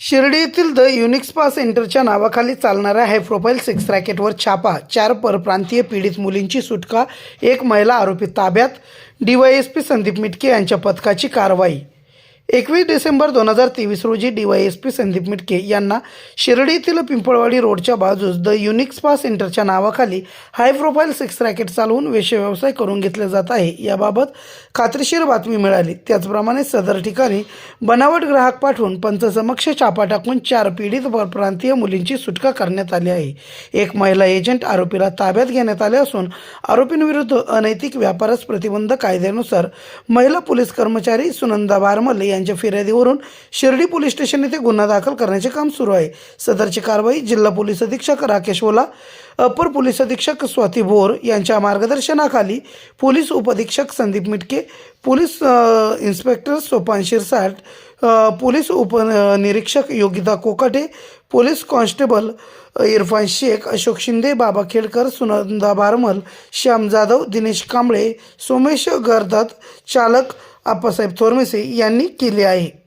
शिर्डी येथील the unique spa सेंटरच्या नावाखाली चालणाऱ्या हायप्रोफाईल सेक्स रॅकेटवर छापा चार परप्रांतीय पीडित मुलींची सुटका एक महिला आरोपी ताब्यात डीवायएसपी संदीप मिटके यांच्या पथकाची कारवाई. एकवीस डिसेंबर दोन हजार तेवीस रोजी डीवायएसपी संदीप मिटके यांना शिर्डीतील पिंपळवाडी रोडच्या बाजूस द युनिक स्पा सेंटरच्या नावाखाली हाय प्रोफाईल सेक्स रॅकेट चालवून वेश्यव्यवसाय करून घेतले जात आहे. याबाबत खात्रीशीर बातमी मिळाली. त्याचप्रमाणे सदर ठिकाणी बनावट ग्राहक पाठवून पंचसमक्ष छापा टाकून चार पीडित परप्रांतीय मुलींची सुटका करण्यात आली आहे. एक महिला एजंट आरोपीला ताब्यात घेण्यात आले असून आरोपींविरुद्ध अनैतिक व्यापारास प्रतिबंध कायद्यानुसार महिला पोलीस कर्मचारी सुनंदा बारमल यांच्या फिर्यादीवरून शिर्डी पोलीस स्टेशन येथे गुन्हा दाखल करण्याचे काम सुरू आहे. सदरची कारवाई जिल्हा पोलीस अधीक्षक राकेश ओला अपर पोलीस अधीक्षक स्वाती भोर यांच्या मार्गदर्शनाखाली पोलीस उपअधीक्षक Sandeep Mitke police inspector Sopan Shirsat police उपनिरीक्षक योगिता कोकाटे पोलीस कॉन्स्टेबल इरफान शेख अशोक शिंदे बाबा खेडकर सुनंदा बारमल श्याम जाधव दिनेश कांबळे सोमेश गर्दत चालक आप्पासाहेब थोरमेसे यांनी केले आहे.